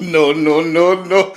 no, no, no, no.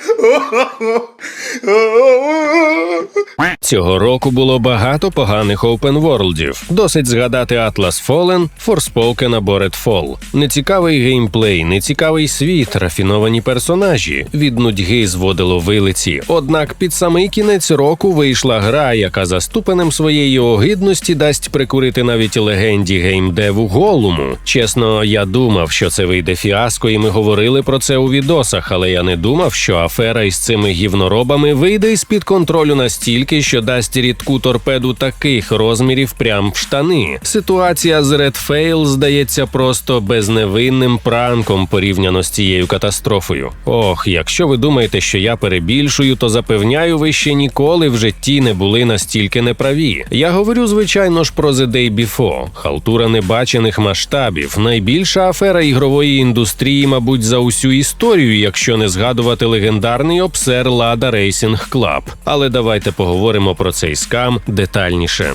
Цього року було багато поганих опенворлдів. Досить згадати Atlas Fallen, Forspoken або Redfall. Нецікавий геймплей, нецікавий світ, рафіновані персонажі. Від нудьги зводило вилиці. Однак під самий кінець року вийшла гра, яка за ступенем своєї огидності дасть прикурити навіть легенді геймдеву голуму. Чесно, я думав, що це вийде фіаско, і ми говорили про це у відосах, але я не думав, що афера із цими гівноробами вийде із під контролю настільки, що дасть рідку торпеду таких розмірів прям в штани. Ситуація з Fail здається просто безневинним пранком порівняно з цією катастрофою. Ох, якщо ви думаєте, що я перебільшую, то запевняю, ви ще ніколи в житті не були настільки неправі. Я говорю, звичайно ж, про The Day Before. Халтура небачених масштабів, найбільша афера ігрової індустрії, мабуть, за усю історію, якщо не згадувати легендарний обсер Лада Racing Club. Але давайте поговоримо про цей скам детальніше.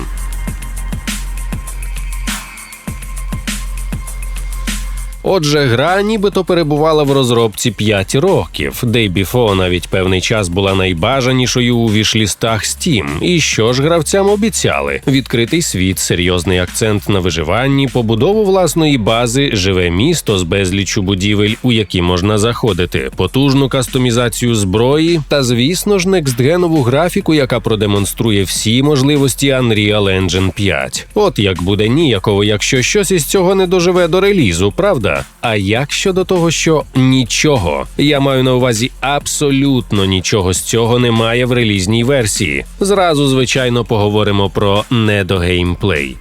Отже, гра нібито перебувала в розробці 5 років. Before навіть певний час була найбажанішою у вішлістах Steam. І що ж гравцям обіцяли? Відкритий світ, серйозний акцент на виживанні, побудову власної бази, живе місто з безліччю будівель, у які можна заходити, потужну кастомізацію зброї та, звісно ж, некстгенову графіку, яка продемонструє всі можливості Unreal Engine 5. От як буде ніяково, якщо щось із цього не доживе до релізу, правда? А як щодо того, що нічого, я маю на увазі абсолютно нічого з цього немає в релізній версії. Зразу, звичайно, поговоримо про недогеймплей.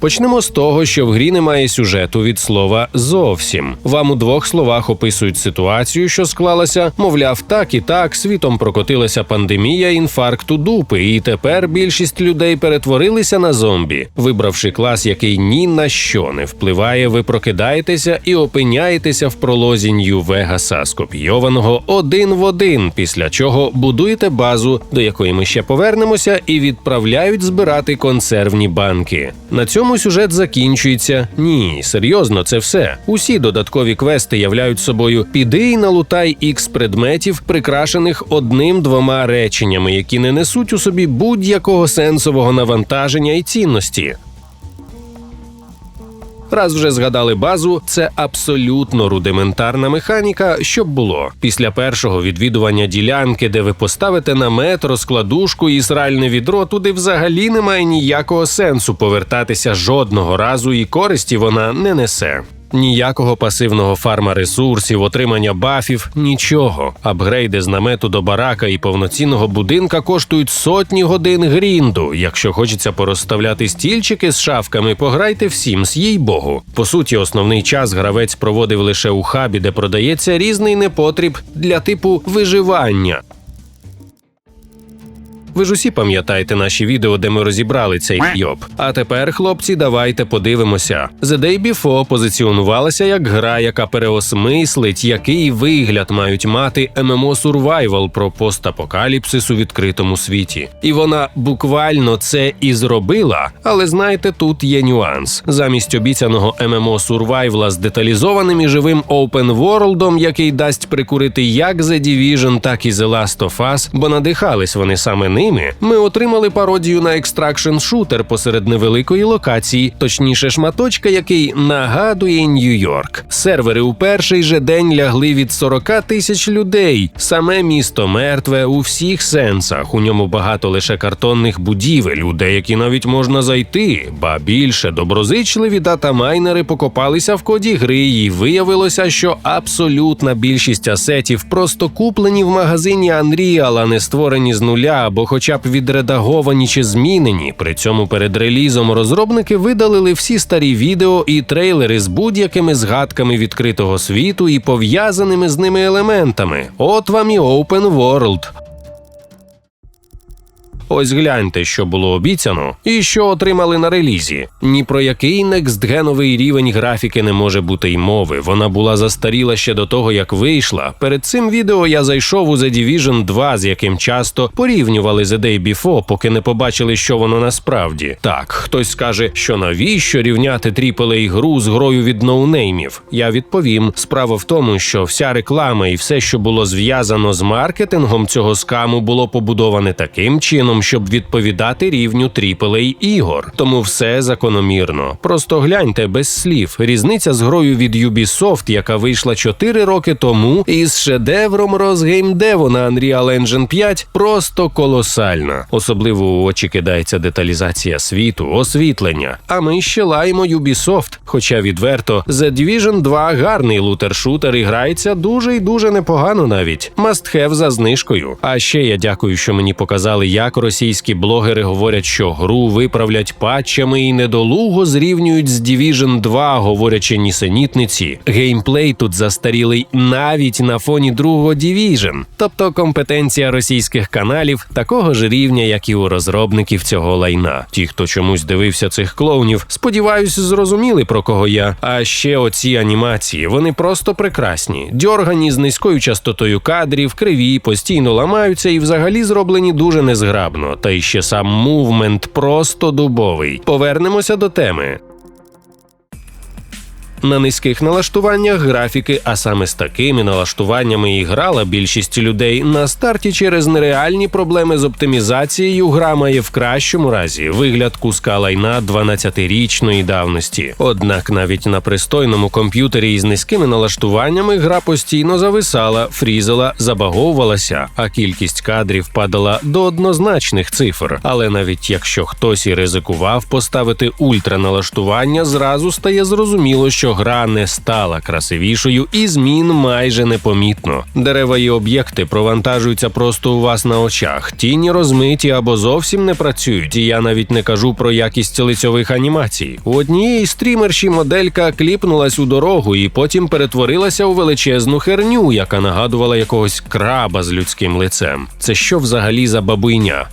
Почнемо з того, що в грі немає сюжету від слова зовсім. Вам у двох словах описують ситуацію, що склалася, мовляв, так і так світом прокотилася пандемія інфаркту дупи, і тепер більшість людей перетворилися на зомбі. Вибравши клас, який ні на що не впливає, ви прокидаєтеся і опиняєтеся в пролозі Нью-Вегаса, скопійованого один в один, після чого будуєте базу, до якої ми ще повернемося, і відправляють збирати консервні банки. На цьому сюжет закінчується. Ні, серйозно, це все. Усі додаткові квести являють собою піди і налутай ікс предметів, прикрашених одним-двома реченнями, які не несуть у собі будь-якого сенсового навантаження і цінності. Раз вже згадали базу, це абсолютно рудиментарна механіка, щоб було після першого відвідування ділянки, де ви поставите намет, розкладушку і сральне відро, туди взагалі немає ніякого сенсу повертатися жодного разу, і користі вона не несе. Ніякого пасивного фарма ресурсів, отримання бафів, нічого. Апгрейди з намету до барака і повноцінного будинка коштують сотні годин грінду. Якщо хочеться порозставляти стільчики з шафками, пограйте всім, їй богу. По суті, основний час гравець проводив лише у хабі, де продається різний непотріб для типу виживання. Ви ж усі пам'ятаєте наші відео, де ми розібрали цей йоб. А тепер, хлопці, давайте подивимося. The Day Before позиціонувалася як гра, яка переосмислить, який вигляд мають мати MMO Survival про постапокаліпсис у відкритому світі. І вона буквально це і зробила. Але знаєте, тут є нюанс. Замість обіцяного MMO Survival з деталізованим і живим Open World, який дасть прикурити як The Division, так і The Last of Us, бо надихались вони саме ними. Ми отримали пародію на екстракшн шутер посеред невеликої локації, точніше, шматочка, який нагадує Нью-Йорк. Сервери у перший же день лягли від 40 тисяч людей. Саме місто мертве у всіх сенсах. У ньому багато лише картонних будівель, у деякі навіть можна зайти. Ба більше доброзичливі датамайнери покопалися в коді гри, і виявилося, що абсолютна більшість асетів просто куплені в магазині Unreal, а не створені з нуля або хоча б відредаговані чи змінені. При цьому перед релізом розробники видалили всі старі відео і трейлери з будь-якими згадками відкритого світу і пов'язаними з ними елементами. От вам і Open World. Ось гляньте, що було обіцяно, і що отримали на релізі. Ні про який некстгеновий рівень графіки не може бути й мови. Вона була застаріла ще до того, як вийшла. Перед цим відео я зайшов у The Division 2, з яким часто порівнювали The Day Before, поки не побачили, що воно насправді. Так, хтось скаже, що навіщо рівняти AAA гру з грою від ноунеймів. Я відповім: справа в тому, що вся реклама і все, що було зв'язано з маркетингом цього скаму, було побудоване таким чином, щоб відповідати рівню AAA ігор. Тому все закономірно. Просто гляньте без слів. Різниця з грою від Ubisoft, яка вийшла 4 роки тому, із шедевром розгеймдеву на Unreal Engine 5, просто колосальна. Особливо у очі кидається деталізація світу, освітлення. А ми ще лаємо Ubisoft. Хоча відверто, The Division 2 гарний лутер-шутер і грається дуже і дуже непогано навіть. Must have за знижкою. А ще я дякую, що мені показали, як російські блогери говорять, що гру виправлять патчами і недолуго зрівнюють з Division 2, говорячи нісенітниці. Геймплей тут застарілий навіть на фоні другого Division. Тобто компетенція російських каналів такого ж рівня, як і у розробників цього лайна. Ті, хто чомусь дивився цих клоунів, сподіваюсь, зрозуміли про кого я. А ще оці анімації, вони просто прекрасні. Дьоргані з низькою частотою кадрів, криві, постійно ламаються і взагалі зроблені дуже незграбно. Та й ще сам мувмент просто дубовий. Повернемося до теми. На низьких налаштуваннях графіки, а саме з такими налаштуваннями і грала більшість людей на старті через нереальні проблеми з оптимізацією. Гра має в кращому разі вигляд куска лайна 12-річної давності. Однак навіть на пристойному комп'ютері із низькими налаштуваннями гра постійно зависала, фрізала, забаговувалася, а кількість кадрів падала до однозначних цифр. Але навіть якщо хтось і ризикував поставити ультраналаштування, зразу стає зрозуміло, що гра не стала красивішою і змін майже непомітно. Дерева і об'єкти провантажуються просто у вас на очах. Тіні розмиті або зовсім не працюють. І я навіть не кажу про якість лицьових анімацій. У однієї стрімерші моделька кліпнулась у дорогу і потім перетворилася у величезну херню, яка нагадувала якогось краба з людським лицем. Це що взагалі за бабуйня?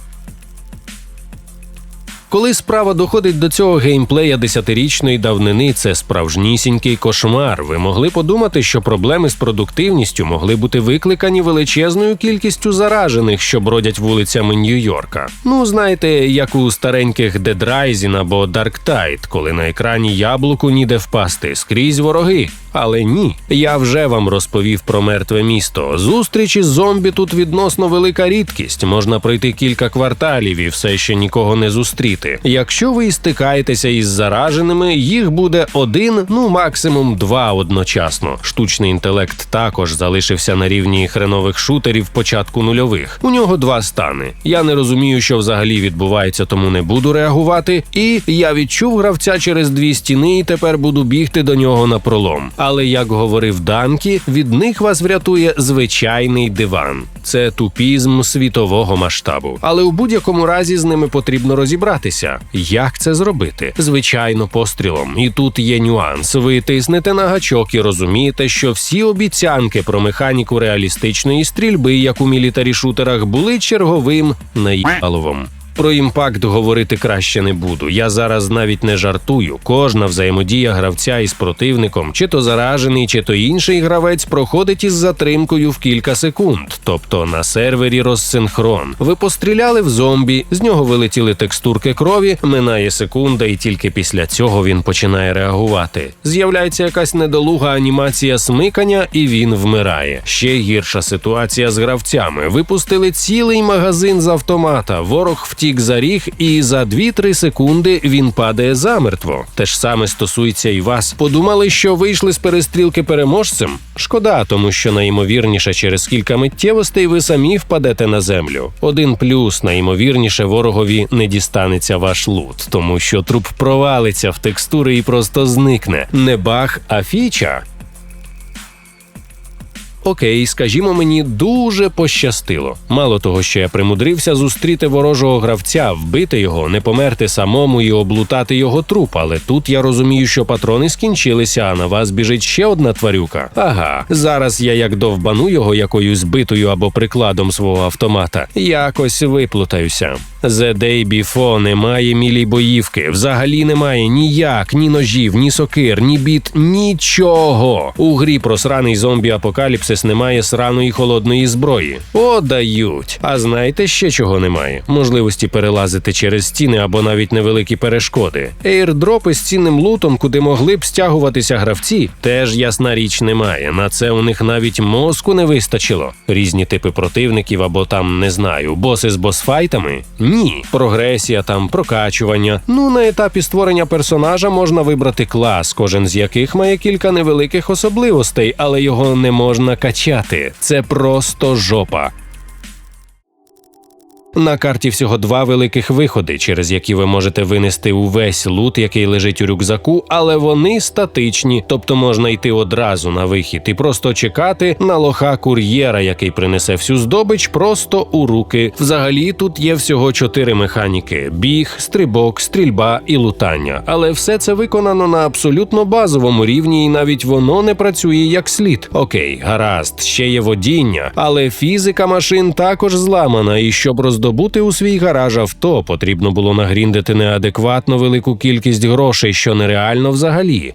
Коли справа доходить до цього геймплея десятирічної давнини, це справжнісінький кошмар. Ви могли подумати, що проблеми з продуктивністю могли бути викликані величезною кількістю заражених, що бродять вулицями Нью-Йорка. Ну, знаєте, як у стареньких Dead Rising або Dark Tide, коли на екрані яблуку ніде впасти, скрізь вороги. Але ні, я вже вам розповів про мертве місто. Зустрічі з зомбі тут відносно велика рідкість. Можна пройти кілька кварталів і все ще нікого не зустріти. Якщо ви стикаєтеся із зараженими, їх буде один, ну максимум два одночасно. Штучний інтелект також залишився на рівні хренових шутерів початку нульових. У нього два стани. Я не розумію, що взагалі відбувається, тому не буду реагувати. І я відчув гравця через дві стіни, і тепер буду бігти до нього на пролом. Але як говорив Данкі, від них вас врятує звичайний диван. Це тупізм світового масштабу. Але у будь-якому разі з ними потрібно розібратися. Як це зробити? Звичайно, пострілом. І тут є нюанс. Ви тиснете на гачок і розумієте, що всі обіцянки про механіку реалістичної стрільби, як у мілітарі шутерах, були черговим наїбаловом. Про імпакт говорити краще не буду. Я зараз навіть не жартую. Кожна взаємодія гравця із противником, чи то заражений, чи то інший гравець, проходить із затримкою в кілька секунд. Тобто на сервері розсинхрон. Ви постріляли в зомбі, з нього вилетіли текстурки крові, минає секунда, і тільки після цього він починає реагувати. З'являється якась недолуга анімація смикання, і він вмирає. Ще гірша ситуація з гравцями. Випустили цілий магазин з автомата. Ворог втік за ріг, і за 2-3 секунди він падає замертво. Те ж саме стосується і вас. Подумали, що вийшли з перестрілки переможцем? Шкода, тому що найімовірніше через кілька миттєвостей ви самі впадете на землю. Один плюс найімовірніше ворогові не дістанеться ваш лут, тому що труп провалиться в текстури і просто зникне. Не баг, а фіча. Окей, скажімо, мені дуже пощастило. Мало того, що я примудрився зустріти ворожого гравця, вбити його, не померти самому і облутати його труп. Але тут я розумію, що патрони скінчилися, а на вас біжить ще одна тварюка. Ага, зараз я як довбану його якоюсь битою або прикладом свого автомата, якось виплутаюся. The Day Before немає мілі-боївки, взагалі немає ніяк, ні ножів, ні сокир, ні біт, нічого. У грі про сраний зомбі апокаліпсис немає сраної холодної зброї. О, дають. А знаєте ще чого немає? Можливості перелазити через стіни або навіть невеликі перешкоди. Ейрдропи з цінним лутом, куди могли б стягуватися гравці, теж ясна річ немає. На це у них навіть мозку не вистачило. Різні типи противників або там не знаю, боси з босфайтами? Ні. Прогресія там, прокачування. Ну на етапі створення персонажа можна вибрати клас, кожен з яких має кілька невеликих особливостей, але його не можна качати. Це просто жопа. На карті всього два великих виходи, через які ви можете винести увесь лут, який лежить у рюкзаку, але вони статичні, тобто можна йти одразу на вихід і просто чекати на лоха кур'єра, який принесе всю здобич просто у руки. Взагалі тут є всього чотири механіки: біг, стрибок, стрільба і лутання. Але все це виконано на абсолютно базовому рівні, і навіть воно не працює як слід. Окей, гаразд, ще є водіння, але фізика машин також зламана, і щоб роздобути у свій гараж авто, потрібно було нагріндити неадекватно велику кількість грошей, що нереально взагалі.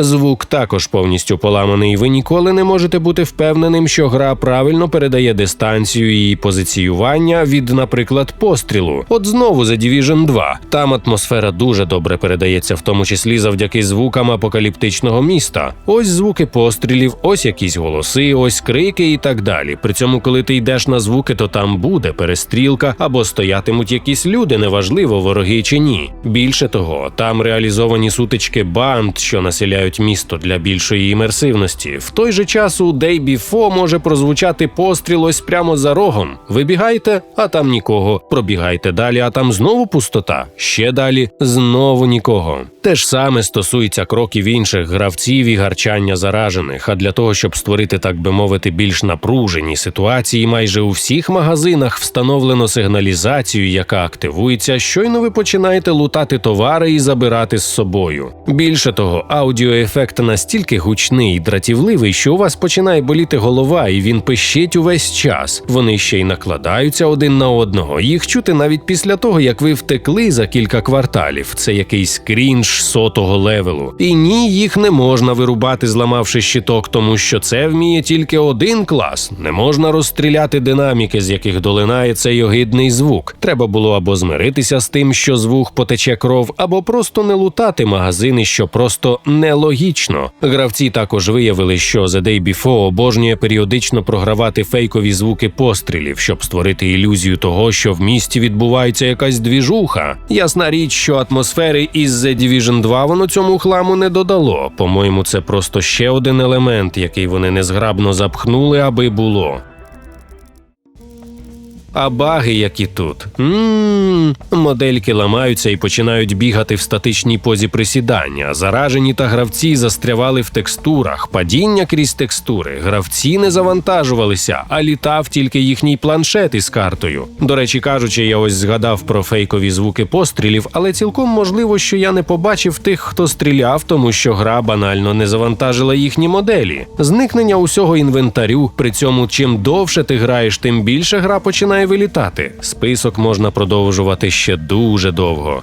Звук також повністю поламаний. Ви ніколи не можете бути впевненим, що гра правильно передає дистанцію її позиціювання від, наприклад, пострілу. От знову The Division 2. Там атмосфера дуже добре передається, в тому числі завдяки звукам апокаліптичного міста. Ось звуки пострілів, ось якісь голоси, ось крики і так далі. При цьому, коли ти йдеш на звуки, то там буде перестрілка або стоятимуть якісь люди, неважливо, вороги чи ні. Більше того, там реалізовані сутички банд, що населяють місто для більшої імерсивності. В той же час у Day Before може прозвучати постріл ось прямо за рогом. Вибігайте, а там нікого. Пробігайте далі, а там знову пустота. Ще далі знову нікого. Те ж саме стосується кроків інших гравців і гарчання заражених. А для того, щоб створити, так би мовити, більш напружені ситуації, майже у всіх магазинах встановлено сигналізацію, яка активується, щойно ви починаєте лутати товари і забирати з собою. Більше того, аудіоефект настільки гучний і дратівливий, що у вас починає боліти голова, і він пищить увесь час. Вони ще й накладаються один на одного. Їх чути навіть після того, як ви втекли за кілька кварталів. Це якийсь крінж сотого левелу. І ні, їх не можна вирубати, зламавши щиток, тому що це вміє тільки один клас. Не можна розстріляти динаміки, з яких долинає цей огидний звук. Треба було або змиритися з тим, що звук потече кров, або просто не лутати магазини, що просто нелогічно. Гравці також виявили, що The Day Before обожнює періодично програвати фейкові звуки пострілів, щоб створити ілюзію того, що в місті відбувається якась двіжуха. Ясна річ, що атмосфери із The Division 2 воно цьому хламу не додало. По-моєму, це просто ще один елемент, який вони незграбно запхнули, аби було. А баги, які тут. Ммм, модельки ламаються і починають бігати в статичній позі присідання. Заражені та гравці застрявали в текстурах, падіння крізь текстури. Гравці не завантажувалися, а літав тільки їхній планшет із картою. До речі, кажучи, я ось згадав про фейкові звуки пострілів, але цілком можливо, що я не побачив тих, хто стріляв, тому що гра банально не завантажила їхні моделі. Зникнення усього інвентарю. При цьому, чим довше ти граєш, тим більше гра починає вилітати. Список можна продовжувати ще дуже довго.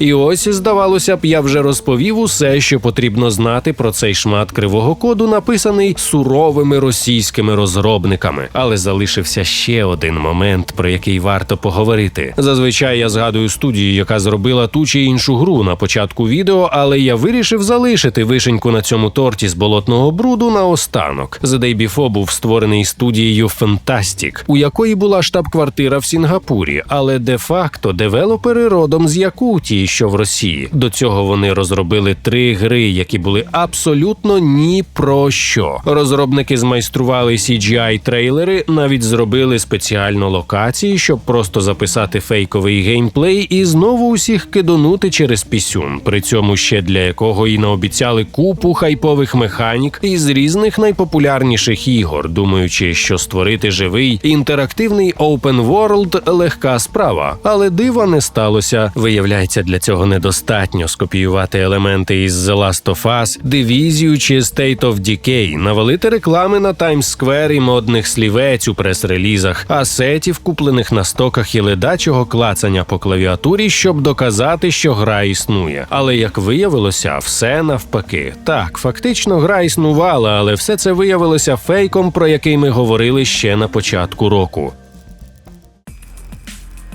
І ось, здавалося б, я вже розповів усе, що потрібно знати про цей шмат кривого коду, написаний суровими російськими розробниками. Але залишився ще один момент, про який варто поговорити. Зазвичай я згадую студію, яка зробила ту чи іншу гру на початку відео, але я вирішив залишити вишеньку на цьому торті з болотного бруду на останок. The Day Before був створений студією Fantastic, у якої була штаб-квартира в Сінгапурі, але де-факто девелопери родом з Якутії що в Росії. До цього вони розробили три гри, які були абсолютно ні про що. Розробники змайстрували cgi трейлери, навіть зробили спеціально локації, щоб просто записати фейковий геймплей і знову усіх кидонути через пісюн. При цьому ще для якого і наобіцяли купу хайпових механік із різних найпопулярніших ігор, думаючи, що створити живий інтерактивний open world – легка справа, але дива не сталося. Виявляється, для цього недостатньо скопіювати елементи із The Last of Us, Дивізію чи State of Decay, навалити реклами на Times Square і модних слівець у прес-релізах, асетів, куплених на стоках і ледачого клацання по клавіатурі, щоб доказати, що гра існує. Але як виявилося, все навпаки. Так, фактично гра існувала, але все це виявилося фейком, про який ми говорили ще на початку року.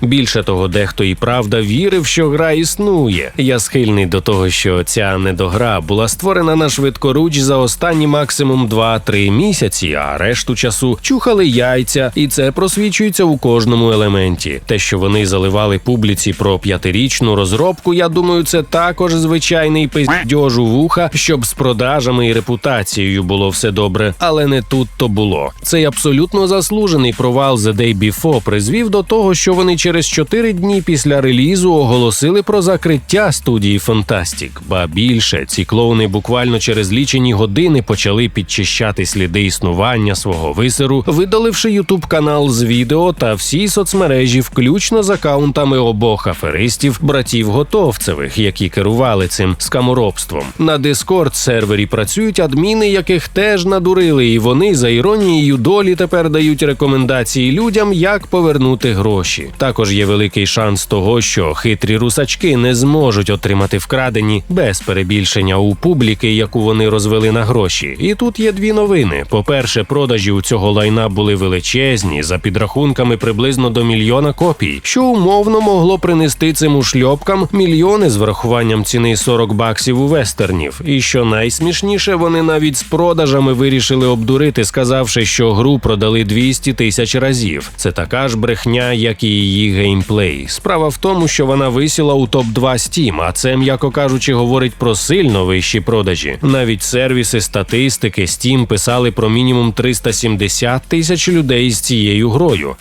Більше того, дехто і правда вірив, що гра існує. Я схильний до того, що ця недогра була створена на швидкоруч за останні максимум 2-3 місяці, а решту часу чухали яйця, і це просвічується у кожному елементі. Те, що вони заливали публіці про п'ятирічну розробку, я думаю, це також звичайний пиздьож у вуха, щоб з продажами і репутацією було все добре, але не тут то було. Цей абсолютно заслужений провал The Day Before призвів до того, що вони через 4 дні після релізу оголосили про закриття студії Fantastic. Ба більше ці клоуни буквально через лічені години почали підчищати сліди існування свого висеру, видаливши ютуб канал з відео та всі соцмережі, включно з акаунтами обох аферистів, братів Готовцевих, які керували цим скаморобством. На Discord сервері працюють адміни, яких теж надурили, і вони за іронією долі тепер дають рекомендації людям, як повернути гроші. Також є великий шанс того, що хитрі русачки не зможуть отримати вкрадені без перебільшення у публіки, яку вони розвели на гроші. І тут є дві новини: по-перше, продажі у цього лайна були величезні, за підрахунками приблизно до мільйона копій, що умовно могло принести цим ушльопкам мільйони з врахуванням ціни 40 баксів у вестернів. І що найсмішніше, вони навіть з продажами вирішили обдурити, сказавши, що гру продали 200 тисяч разів. Це така ж брехня, як і її геймплей. Справа в тому, що вона висіла у топ 2 Steam, а це, м'яко кажучи, говорить про сильно вищі продажі. Навіть сервіси статистики Steam писали про мінімум 370 тисяч людей з цією грою.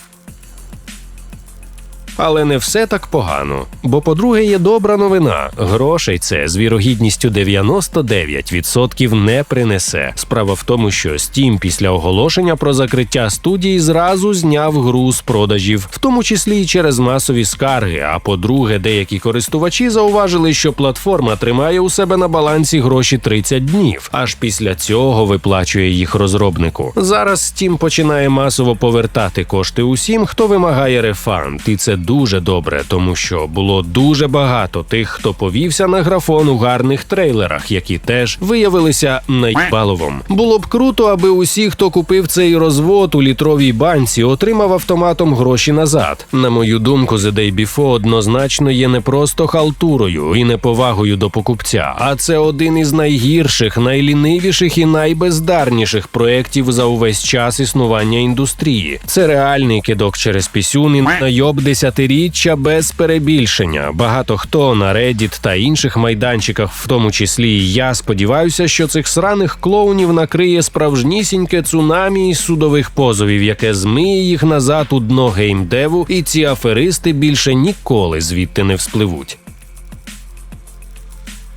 Але не все так погано. Бо, по-друге, є добра новина. Грошей це з вірогідністю 99% не принесе. Справа в тому, що Steam після оголошення про закриття студії зразу зняв гру з продажів, в тому числі і через масові скарги. А по-друге, деякі користувачі зауважили, що платформа тримає у себе на балансі гроші 30 днів, аж після цього виплачує їх розробнику. Зараз Steam починає масово повертати кошти усім, хто вимагає рефанд, і це дуже добре, тому що було дуже багато тих, хто повівся на графон у гарних трейлерах, які теж виявилися найбаловом. Було б круто, аби усі, хто купив цей розвод у літровій банці, отримав автоматом гроші назад. На мою думку, The Day Before однозначно є не просто халтурою і неповагою до покупця, а це один із найгірших, найлінивіших і найбездарніших проєктів за увесь час існування індустрії. Це реальний кидок через пісюн і найоб десятиріччя без перебільшення. Багато хто на Reddit та інших майданчиках, в тому числі і я, сподіваюся, що цих сраних клоунів накриє справжнісіньке цунамі із судових позовів, яке змиє їх назад у дно геймдеву, і ці аферисти більше ніколи звідти не вспливуть.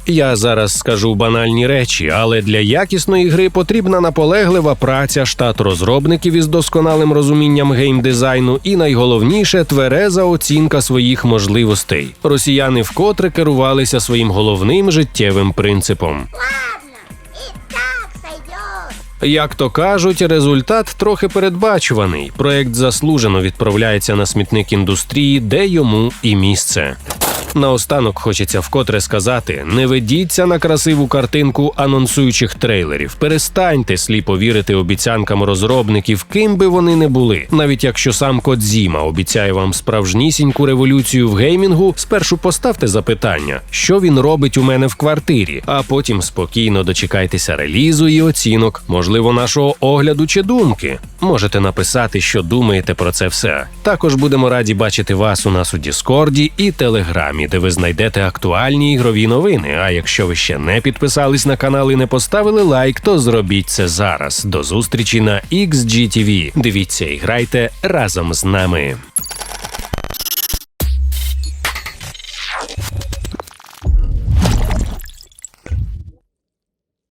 Я зараз скажу банальні речі, але для якісної гри потрібна наполеглива праця штат розробників із досконалим розумінням геймдизайну і найголовніше твереза оцінка своїх можливостей. Росіяни вкотре керувалися своїм головним життєвим принципом. Як то кажуть, результат трохи передбачуваний. Проект заслужено відправляється на смітник індустрії, де йому і місце. Наостанок хочеться вкотре сказати: не ведіться на красиву картинку анонсуючих трейлерів. Перестаньте сліпо вірити обіцянкам розробників, ким би вони не були. Навіть якщо сам Кодзіма обіцяє вам справжнісіньку революцію в геймінгу, спершу поставте запитання, що він робить у мене в квартирі, а потім спокійно дочекайтеся релізу і оцінок, можливо, нашого огляду чи думки. Можете написати, що думаєте про це все. Також будемо раді бачити вас у нас у Діскорді і Телеграмі, де ви знайдете актуальні ігрові новини. А якщо ви ще не підписались на канал і не поставили лайк, то зробіть це зараз. До зустрічі на XGTV. Дивіться і грайте разом з нами.